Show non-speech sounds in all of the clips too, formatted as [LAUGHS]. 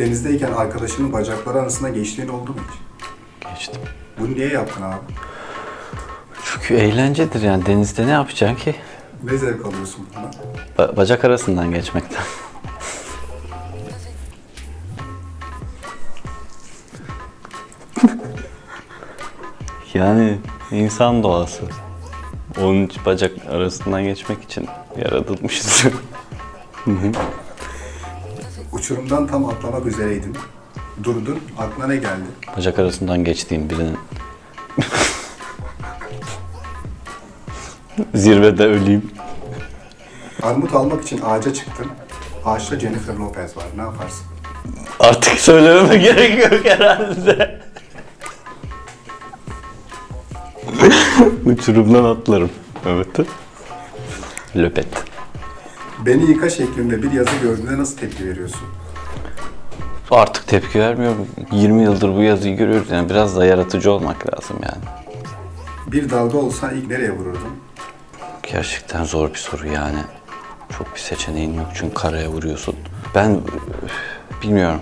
Denizdeyken arkadaşının bacakları arasında geçtiğin oldu mu hiç? Geçtim. Bunu niye yaptın abi? Çünkü eğlencedir yani denizde ne yapacaksın ki? Ne zevk alıyorsun bundan? Ba- bacak arasından geçmekten. [LAUGHS] yani insan doğası. Onun için bacak arasından geçmek için yaratılmışız. [LAUGHS] Uçurumdan tam atlamak üzereydin. Durdun, aklına ne geldi? bacak arasından geçtiğim birinin zirvede öleyim. Armut almak için ağaca çıktın. Ağaçta Jennifer Lopez var. Ne yaparsın? Artık söylememe gerek yok herhalde. Uçurumdan atlarım. Evet. Löpet. Beni yıka şeklinde bir yazı gördüğünde nasıl tepki veriyorsun? Artık tepki vermiyorum. 20 yıldır bu yazıyı görüyoruz yani biraz da yaratıcı olmak lazım yani. Bir dalga olsa ilk nereye vururdun? Gerçekten zor bir soru yani. Çok bir seçeneğin yok çünkü karaya vuruyorsun. Ben üf, bilmiyorum.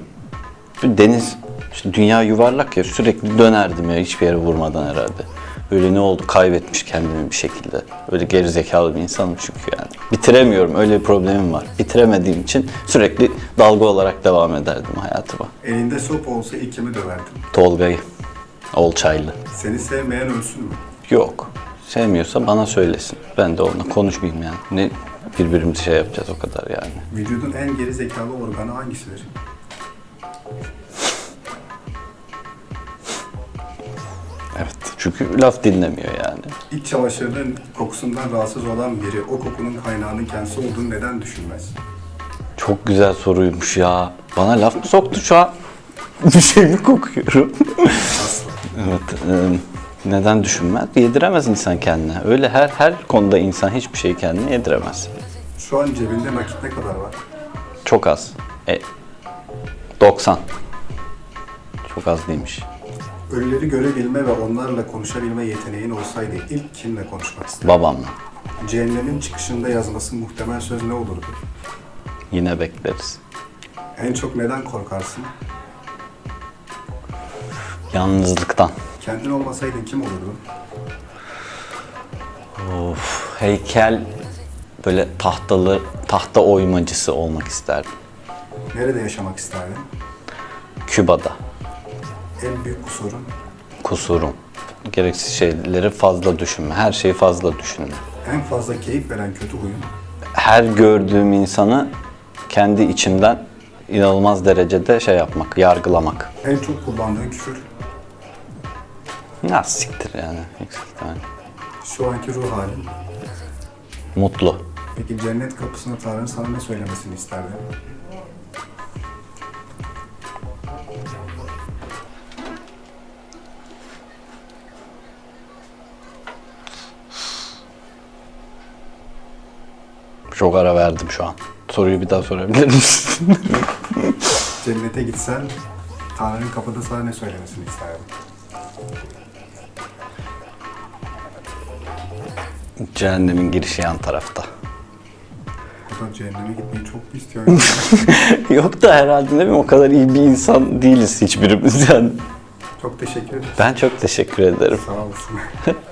Deniz, işte dünya yuvarlak ya sürekli dönerdim ya hiçbir yere vurmadan herhalde. Böyle ne oldu kaybetmiş kendimi bir şekilde. Öyle geri zekalı bir insanım çünkü yani. Bitiremiyorum öyle bir problemim var. Bitiremediğim için sürekli dalga olarak devam ederdim hayatıma. Elinde sopa olsa ilk kimi döverdin? Tolga'yı, Olçaylı. Seni sevmeyen ölsün mü? Yok. Sevmiyorsa bana söylesin. Ben de onunla konuşmayayım yani. Ne birbirimizi şey yapacağız o kadar yani. Vücudun en geri zekalı organı hangisidir? Evet. Çünkü laf dinlemiyor yani. İç çamaşırının kokusundan rahatsız olan biri o kokunun kaynağının kendisi olduğunu neden düşünmez? Çok güzel soruymuş ya. Bana laf mı soktu şu an? [LAUGHS] Bir şey mi kokuyorum? Asla. evet. e, neden düşünmez? Yediremez insan kendine. Öyle her her konuda insan hiçbir şeyi kendine yediremez. Şu an cebinde nakit ne kadar var? Çok az. E, 90. Çok az değilmiş. Ölüleri görebilme ve onlarla konuşabilme yeteneğin olsaydı ilk kimle konuşmak isterdin? Babamla. Cehennemin çıkışında yazması muhtemel söz ne olurdu? Yine bekleriz. En çok neden korkarsın? Yalnızlıktan. Kendin olmasaydın kim olurdun? Of, heykel böyle tahtalı tahta oymacısı olmak isterdim. Nerede yaşamak isterdin? Küba'da. En büyük kusurun? Kusurum. Gereksiz şeyleri fazla düşünme. Her şeyi fazla düşünme. En fazla keyif veren kötü huyun? Her gördüğüm insanı kendi içimden inanılmaz derecede şey yapmak, yargılamak. En çok kullandığın küfür? Ya siktir yani. Eksikten. Şu anki ruh halin? Mutlu. Peki cennet kapısına Tanrı'nın sana ne söylemesini isterdin? Çok ara verdim şu an. Soruyu bir daha sorabilir misin? [LAUGHS] Cennete gitsen Tanrı'nın kapıda sana ne söylemesini isterdin? Cehennemin girişi yan tarafta. Da cehenneme gitmeyi çok mu istiyor? [LAUGHS] Yok da herhalde ne bileyim o kadar iyi bir insan değiliz hiçbirimiz yani. çok teşekkür ederim. Ben çok teşekkür ederim. Sağ olasın. [LAUGHS]